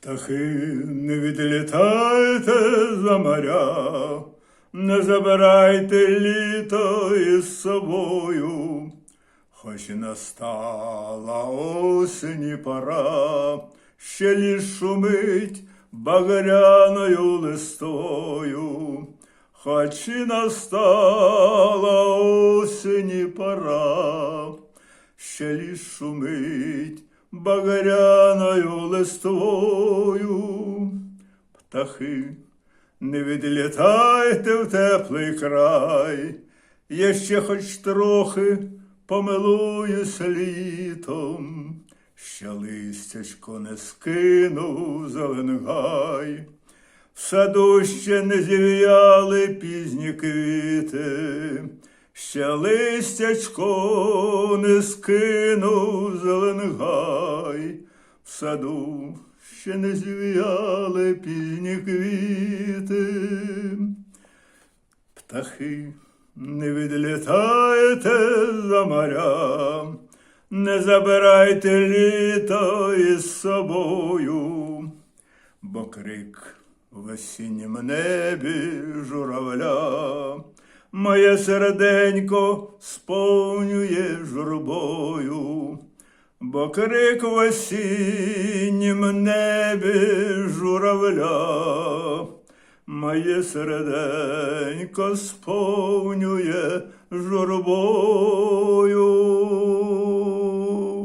Птахи, не відлітайте за моря, не забирайте літо із собою, хоч і настала осені пора, ще ліс шумить багряною листою, хоч і настала осені пора, ще ліс шумить багряною листвою. Птахи, не відлітайте в теплий край, я ще хоч трохи помилуюся літом, ще листячко не скинув зелений гай. В саду ще не зів'яли пізні квіти, ще листячко не скинув зелений гай. В саду ще не зів'яли пізні квіти. Птахи, не відлітайте за моря, не забирайте літо із собою, бо крик в осіннім небі журавля, моє серденько сповнює журбою, бо крик в осіннім небі журавля. Моє серденько сповнює журбою.